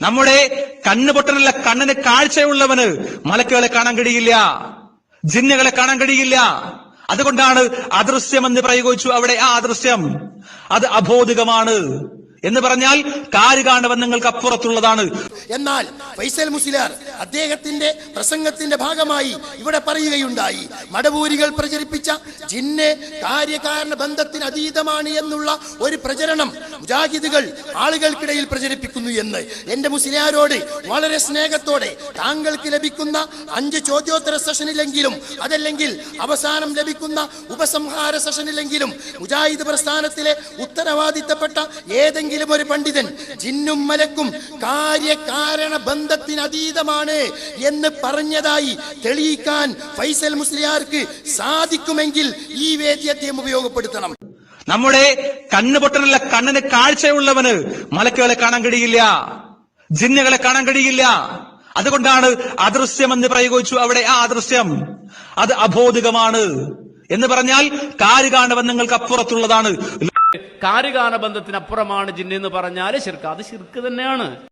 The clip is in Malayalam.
നമ്മുടെ കണ്ണ് പൊട്ടനല്ല കണ്ണിന് കാഴ്ചയുള്ളവന് മലക്കുകളെ കാണാൻ കഴിയില്ല ജിന്നുകളെ കാണാൻ കഴിയില്ല. അതുകൊണ്ടാണ് അദൃശ്യം എന്ന് പ്രയോഗിച്ചു അവിടെ ആ അദൃശ്യം. അത് അബോധികമാണ്. എന്ന് പറഞ്ഞാൽ കാര് കാണവൻ നിങ്ങൾക്ക് അപ്പുറത്തുള്ളതാണ് എന്നാൽ ഫൈസൽ മുസ്ലിയാർ അദ്ദേഹത്തിന്റെ പ്രസംഗത്തിന്റെ ഭാഗമായി ഇവിടെ പറയുകയുണ്ടായി. മടവൂരികൾ പ്രചരിപ്പിച്ച ജിന്ന് കാര്യകാരണ ബന്ധത്തിന് അതീതമാണ് എന്നുള്ള ഒരു പ്രചരണം മുജാഹിദുകൾ ആളുകൾക്കിടയിൽ പ്രചരിപ്പിക്കുന്നു എന്ന്. എന്റെ മുസ്ലിയാരോട് വളരെ സ്നേഹത്തോടെ താങ്കൾക്ക് ലഭിക്കുന്ന അഞ്ച് ചോദ്യോത്തര സെഷനിലെങ്കിലും അതല്ലെങ്കിൽ അവസാനം ലഭിക്കുന്ന ഉപസംഹാര സെഷനിലെങ്കിലും മുജാഹിദ് പ്രസ്ഥാനത്തിലെ ഉത്തരവാദിത്തപ്പെട്ട ഏതെങ്കിലും ഒരു പണ്ഡിതൻ ജിന്നും മലക്കും കാര്യകാരണ ബന്ധത്തിന് അതീതമാണ് എന്ന് പറഞ്ഞതായി തെളിയിക്കാൻ ഫൈസൽ മുസ്ലിയാർക്ക് സാധിക്കുമെങ്കിൽ ഈ വേദി അദ്ദേഹം ഉപയോഗപ്പെടുത്തണം. നമ്മുടെ കണ്ണു പൊട്ടനല്ല കണ്ണിന് കാഴ്ചയുള്ളവന് മലക്കുകളെ കാണാൻ കഴിയില്ല ജിന്നുകളെ കാണാൻ കഴിയില്ല. അതുകൊണ്ടാണ് അദൃശ്യം എന്ന് പ്രയോഗിച്ചു അവിടെ ആ അദൃശ്യം. അത് അബോധികമാണ് എന്ന് പറഞ്ഞാൽ കാര് കാണുവൻ നിങ്ങൾക്ക് അപ്പുറത്തുള്ളതാണ്. കാര്യകാരണ ജിന്നെന്ന് ജിന്ന് എന്ന് പറഞ്ഞാൽ ശിർക്ക്. അത് ശിർക്ക് തന്നെയാണ്.